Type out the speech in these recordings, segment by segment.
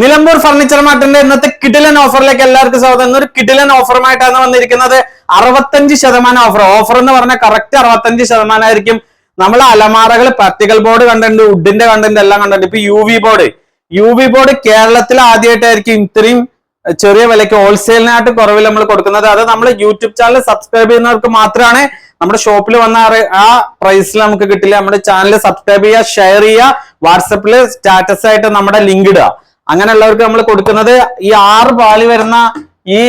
Nilambur furniture മാർട്ടിന്റെ ഇന്നത്തെ കിടിലൻ ഓഫറിലേക്ക് എല്ലാവർക്കും സ്വാഗതം. ഇന്നൊരു കിടിലൻ ഓഫറുമായിട്ടാണ് വന്നിരിക്കുന്നത്. അറുപത്തഞ്ച് ശതമാനം ഓഫർ ഓഫർ എന്ന് പറഞ്ഞാൽ കറക്റ്റ് അറുപത്തഞ്ച് ശതമാനമായിരിക്കും നമ്മൾ അലമാറകൾ പ്രാക്ടിക്കൽ ബോർഡ് കണ്ടിട്ടുണ്ട് വുഡിന്റെ കണ്ടിട്ടുണ്ട് എല്ലാം കണ്ടിട്ടുണ്ട്. ഇപ്പൊ U V board U V board കേരളത്തിൽ ആദ്യമായിട്ടായിരിക്കും ഇത്രയും ചെറിയ വിലയ്ക്ക് ഹോൾസെയിലിനായിട്ട് കുറവിൽ നമ്മൾ കൊടുക്കുന്നത്. അത് നമ്മൾ യൂട്യൂബ് ചാനൽ സബ്സ്ക്രൈബ് ചെയ്യുന്നവർക്ക് മാത്രമാണ്. നമ്മുടെ ഷോപ്പിൽ വന്ന ആ പ്രൈസിൽ നമുക്ക് കിട്ടില്ല. നമ്മുടെ ചാനൽ സബ്സ്ക്രൈബ് ചെയ്യുക ഷെയർ ചെയ്യുക വാട്സപ്പിൽ സ്റ്റാറ്റസ് ആയിട്ട് നമ്മുടെ ലിങ്ക് ഇടുക. അങ്ങനെയുള്ളവർക്ക് നമ്മൾ കൊടുക്കുന്നത് ഈ ആറ് പാളി വരുന്ന ഈ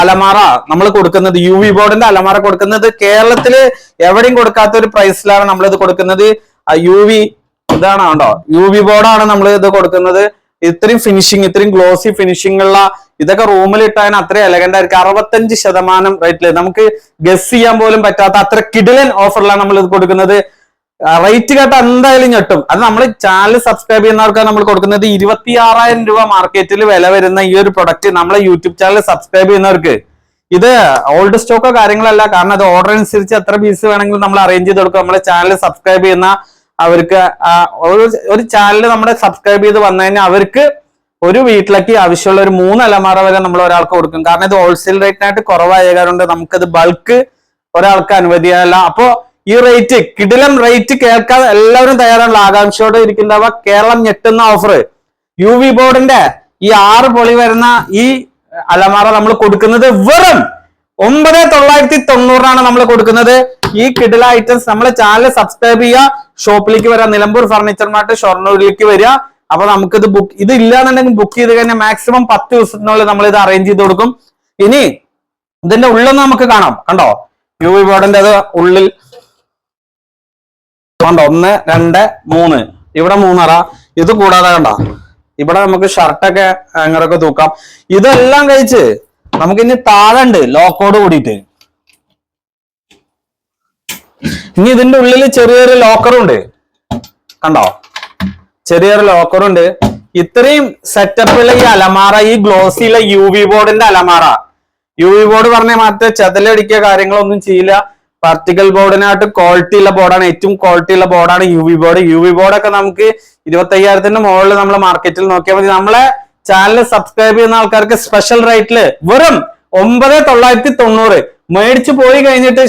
അലമാറ നമ്മൾ കൊടുക്കുന്നത് യു വി ബോർഡിന്റെ അലമാറ കൊടുക്കുന്നത് കേരളത്തിൽ എവിടെയും കൊടുക്കാത്ത ഒരു പ്രൈസിലാണ് നമ്മൾ ഇത് കൊടുക്കുന്നത് യു വി ഇതാണ് യു വി ബോർഡാണ് നമ്മൾ ഇത് കൊടുക്കുന്നത്. ഇത്രയും ഫിനിഷിങ് ഇത്രയും ഗ്ലോസി ഫിനിഷിംഗ് ഉള്ള ഇതൊക്കെ റൂമിൽ ഇട്ടാൻ അത്ര എലഗന്റ് ആയിരിക്കും. അറുപത്തഞ്ച് ശതമാനം റേറ്റിൽ നമുക്ക് ഗസ് ചെയ്യാൻ പോലും പറ്റാത്ത അത്ര കിടിലൻ ഓഫറിലാണ് നമ്മൾ ഇത് കൊടുക്കുന്നത്. റേറ്റ് കേട്ട എന്തായാലും ഞെട്ടും. അത് നമ്മൾ ചാനൽ സബ്സ്ക്രൈബ് ചെയ്യുന്നവർക്കാണ് നമ്മൾ കൊടുക്കുന്നത് ഇരുപത്തി ആറായിരം രൂപ മാർക്കറ്റിൽ വില വരുന്ന ഈ ഒരു പ്രൊഡക്റ്റ് നമ്മളെ യൂട്യൂബ് ചാനൽ സബ്സ്ക്രൈബ് ചെയ്യുന്നവർക്ക്. ഇത് ഓൾഡ് സ്റ്റോക്കോ കാര്യങ്ങളല്ല. കാരണം അത് ഓർഡർ അനുസരിച്ച് എത്ര പീസ് വേണമെങ്കിലും നമ്മൾ അറേഞ്ച് ചെയ്ത് കൊടുക്കും. നമ്മളെ ചാനൽ സബ്സ്ക്രൈബ് ചെയ്യുന്ന അവർക്ക് ഒരു ഒരു ചാനൽ നമ്മുടെ സബ്സ്ക്രൈബ് ചെയ്ത് വന്നു കഴിഞ്ഞാൽ അവർക്ക് ഒരു വീട്ടിലേക്ക് ആവശ്യമുള്ള ഒരു മൂന്ന് അലമാറ വരെ നമ്മൾ ഒരാൾക്ക് കൊടുക്കും. കാരണം ഇത് ഹോൾസെയിൽ റേറ്റിനായിട്ട് കുറവായ കാരണം നമുക്കത് ബൾക്ക് ഒരാൾക്ക് അനുവദിക്കാനല്ല അപ്പോ ഈ റേറ്റ് കിടിലം റേറ്റ് കേൾക്കാൻ എല്ലാവരും തയ്യാറാണല്ലോ. ആകാംക്ഷയോടെ ഇരിക്കുന്നവ കേരളം ഞെട്ടുന്ന ഓഫർ യു വി ബോർഡിന്റെ ഈ ആറ് പൊളി വരുന്ന ഈ അലമാറ നമ്മൾ കൊടുക്കുന്നത് വെറും ഒമ്പത് തൊള്ളായിരത്തി തൊണ്ണൂറിനാണ് നമ്മൾ കൊടുക്കുന്നത്. ഈ കിടില ഐറ്റംസ് നമ്മളെ ചാനൽ സബ്സ്ക്രൈബ് ചെയ്യുക. ഷോപ്പിലേക്ക് വരിക നിലമ്പൂർ ഫർണിച്ചർ മാർട്ട് ഷൊർണൂരിലേക്ക് വരിക. അപ്പൊ നമുക്കിത് ബുക്ക് ഇത് ഇല്ലാന്നുണ്ടെങ്കിൽ ബുക്ക് ചെയ്ത് കഴിഞ്ഞാൽ മാക്സിമം പത്ത് ദിവസത്തിനുള്ളിൽ നമ്മൾ ഇത് അറേഞ്ച് ചെയ്ത് കൊടുക്കും. ഇനി ഇതിന്റെ ഉള്ളൊന്ന് നമുക്ക് കാണാം. കണ്ടോ? യു വി ബോർഡിന്റെ അത് ഉള്ളിൽ കണ്ടോ? ഒന്ന് രണ്ട് മൂന്ന്. ഇവിടെ മൂന്നറ. ഇത് കൂടാതെ കണ്ട? ഇവിടെ നമുക്ക് ഷർട്ടൊക്കെ അങ്ങനൊക്കെ തൂക്കാം. ഇതെല്ലാം കഴിച്ച് നമുക്ക് ഇനി താഴെ ഉണ്ട് ലോക്കോട് കൂടിയിട്ട്. ഇനി ഇതിന്റെ ഉള്ളിൽ ചെറിയൊരു ലോക്കറും ഉണ്ട്. കണ്ടോ? ചെറിയൊരു ലോക്കറും ഉണ്ട്. ഇത്രയും സെറ്റപ്പിലെ ഈ അലമാറ ഈ ഗ്ലോസിയിലെ യു വി ബോർഡിന്റെ അലമാറ. യു വി ബോർഡ് പറഞ്ഞ മറ്റേ ചെതലടിക്കുക കാര്യങ്ങളൊന്നും ചെയ്യില്ല. പാർട്ടിക്കൽ ബോർഡിനായിട്ട് ക്വാളിറ്റി ഉള്ള ബോർഡാണ് ഏറ്റവും ക്വാളിറ്റി ഉള്ള ബോർഡാണ് U V board U V ബോർഡൊക്കെ നമുക്ക് ഇരുപത്തി അയ്യായിരത്തിന്റെ മുകളിൽ നമ്മൾ മാർക്കറ്റിൽ നോക്കിയാൽ മതി. നമ്മളെ ചാനൽ സബ്സ്ക്രൈബ് ചെയ്യുന്ന ആൾക്കാർക്ക് സ്പെഷ്യൽ റേറ്റിൽ വെറും ഒമ്പത് തൊള്ളായിരത്തി തൊണ്ണൂറ്. മേടിച്ചു പോയി കഴിഞ്ഞിട്ട്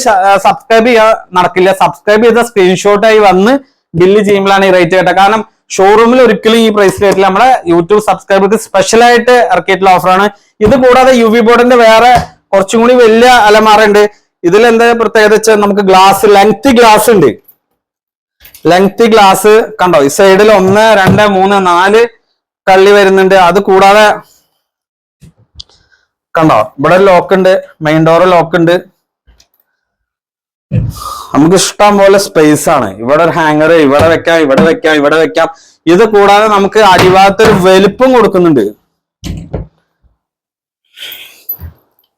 സബ്സ്ക്രൈബ് ചെയ്യാൻ നടക്കില്ല. സബ്സ്ക്രൈബ് ചെയ്ത സ്ക്രീൻഷോട്ടായി വന്ന് ബില്ല് ചെയ്യുമ്പോഴാണ് ഈ റേറ്റ് കേട്ടത്. കാരണം ഷോറൂമിൽ ഒരിക്കലും ഈ പ്രൈസ് റേറ്റിൽ നമ്മളെ യൂട്യൂബ് സബ്സ്ക്രൈബർക്ക് സ്പെഷ്യലായിട്ട് ഇറക്കിയിട്ടുള്ള ഓഫറാണ് ഇത് കൂടാതെ യു വി ബോർഡിന്റെ വേറെ കുറച്ചും കൂടി വലിയ അലമാറ ഉണ്ട്. ഇതിൽ എന്താ പ്രത്യേകത വെച്ചാൽ നമുക്ക് ഗ്ലാസ് ലെങ്ത് ഗ്ലാസ് ഉണ്ട്. ലെങ്ത് ഗ്ലാസ് കണ്ടോ? ഈ സൈഡിൽ ഒന്ന് രണ്ട് മൂന്ന് നാല് കള്ളി വരുന്നുണ്ട്. അത് കൂടാതെ കണ്ടോ? ഇവിടെ ലോക്ക് ഉണ്ട്. മെയിൻ ഡോർ ലോക്ക് ഉണ്ട്. നമുക്ക് ഇഷ്ടം പോലെ സ്പേസ് ആണ്. ഇവിടെ ഒരു ഹാങ്ങർ ഇവിടെ വെക്കാം ഇവിടെ വെക്കാം ഇവിടെ വെക്കാം. ഇത് കൂടാതെ നമുക്ക് അടിഭാഗത്ത് ഒരു വലുപ്പം കൊടുക്കുന്നുണ്ട്.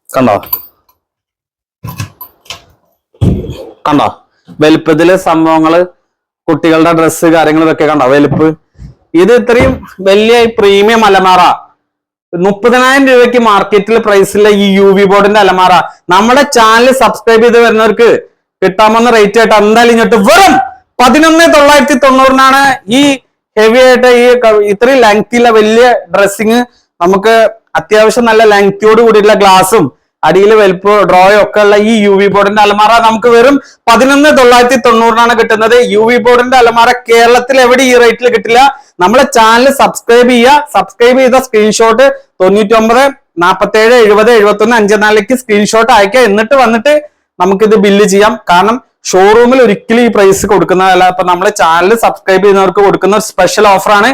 കണ്ടോ? കണ്ടോ? വലുപ്പത്തിൽ സംഭവങ്ങൾ കുട്ടികളുടെ ഡ്രസ്സ് കാര്യങ്ങൾ ഇതൊക്കെ കണ്ടോ? വലുപ്പ്. ഇത് ഇത്രയും വലിയ പ്രീമിയം അലമാറ. മുപ്പതിനായിരം രൂപയ്ക്ക് മാർക്കറ്റിൽ പ്രൈസിലെ ഈ യു വി ബോർഡിന്റെ അലമാറ. നമ്മുടെ ചാനൽ സബ്സ്ക്രൈബ് ചെയ്ത് വരുന്നവർക്ക് കിട്ടാമെന്ന റേറ്റ് ആയിട്ട് എന്തായാലും ഇങ്ങോട്ട് വെറും പതിനൊന്ന് തൊള്ളായിരത്തി തൊണ്ണൂറിനാണ് ഈ ഹെവി ആയിട്ട് ഈ ഇത്രയും ലെങ്തിയുള്ള വലിയ ഡ്രസ്സിങ് നമുക്ക് അത്യാവശ്യം നല്ല ലെങ്തിയോട് കൂടിയിട്ടുള്ള ഗ്ലാസും അടിയിൽ വലുപ്പ് ഡ്രോയും ഒക്കെ ഉള്ള ഈ യു വി ബോർഡിന്റെ അലമാറ നമുക്ക് വെറും പതിനൊന്ന് തൊള്ളായിരത്തി തൊണ്ണൂറിനാണ് കിട്ടുന്നത്. യു വി ബോർഡിന്റെ അലമാറ കേരളത്തിൽ എവിടെ ഈ റേറ്റിൽ കിട്ടില്ല? നമ്മളെ ചാനൽ സബ്സ്ക്രൈബ് ചെയ്യുക. സബ്സ്ക്രൈബ് ചെയ്ത സ്ക്രീൻഷോട്ട് തൊണ്ണൂറ്റി ഒമ്പത് നാൽപ്പത്തി ഏഴ് എഴുപത് എഴുപത്തി ഒന്ന് അഞ്ചുനാലിലേക്ക് സ്ക്രീൻഷോട്ട് അയക്കുക എന്നിട്ട് വന്നിട്ട് നമുക്കിത് ബില്ല് ചെയ്യാം. കാരണം ഷോറൂമിൽ ഒരിക്കലും ഈ പ്രൈസ് കൊടുക്കുന്നതല്ല. അപ്പൊ നമ്മളെ ചാനൽ സബ്സ്ക്രൈബ് ചെയ്യുന്നവർക്ക് കൊടുക്കുന്ന ഒരു സ്പെഷ്യൽ ഓഫറാണ്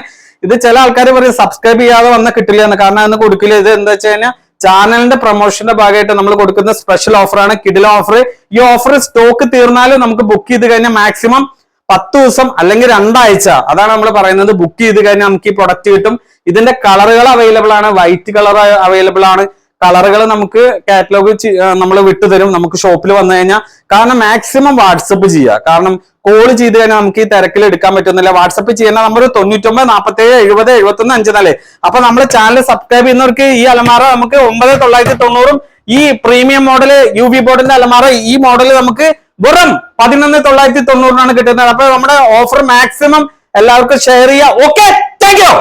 ഇത് ചില ആൾക്കാർ പറയും സബ്സ്ക്രൈബ് ചെയ്യാതെ വന്ന കിട്ടില്ല എന്ന്. കാരണം അന്ന് കൊടുക്കില്ല. ഇത് എന്താ വെച്ച് കഴിഞ്ഞാൽ ചാനലിന്റെ പ്രൊമോഷന്റെ ഭാഗമായിട്ട് നമ്മൾ കൊടുക്കുന്ന സ്പെഷ്യൽ ഓഫറാണ് കിഡിൽ ഓഫർ ഈ ഓഫർ സ്റ്റോക്ക് തീർന്നാലും നമുക്ക് ബുക്ക് ചെയ്ത് കഴിഞ്ഞാൽ മാക്സിമം പത്ത് ദിവസം അല്ലെങ്കിൽ രണ്ടാഴ്ച. അതാണ് നമ്മൾ പറയുന്നത്. ബുക്ക് ചെയ്ത് കഴിഞ്ഞാൽ നമുക്ക് ഈ പ്രൊഡക്റ്റ് കിട്ടും. ഇതിന്റെ കളറുകൾ അവൈലബിൾ ആണ്. വൈറ്റ് കളർ അവൈലബിൾ ആണ്. കളറുകൾ നമുക്ക് കാറ്റലോഗ് നമ്മൾ വിട്ടുതരും നമുക്ക് ഷോപ്പിൽ വന്നു കഴിഞ്ഞാൽ കാരണം മാക്സിമം വാട്സപ്പ് ചെയ്യുക കാരണം കോൾ ചെയ്ത് കഴിഞ്ഞാൽ നമുക്ക് ഈ തിരക്കിൽ എടുക്കാൻ പറ്റുന്നില്ല. വാട്സപ്പ് ചെയ്യുന്ന നമ്പർ തൊണ്ണൂറ്റൊമ്പത് നാൽപ്പത്തി ഏഴ് എഴുപത് എഴുപത്തി ഒന്ന് അഞ്ച് നാല് അപ്പൊ നമ്മുടെ ചാനൽ സബ്സ്ക്രൈബ് ചെയ്യുന്നവർക്ക് ഈ അലമാറ നമുക്ക് ഒമ്പത് തൊള്ളായിരത്തി തൊണ്ണൂറും ഈ പ്രീമിയം മോഡൽ യു വി ബോർഡിന്റെ അലമാറ ഈ മോഡൽ നമുക്ക് വെറും പതിനൊന്ന് തൊള്ളായിരത്തി തൊണ്ണൂറിനാണ് കിട്ടുന്നത്. അപ്പൊ നമ്മുടെ ഓഫർ മാക്സിമം എല്ലാവർക്കും ഷെയർ ചെയ്യുക ഓക്കെ താങ്ക് യു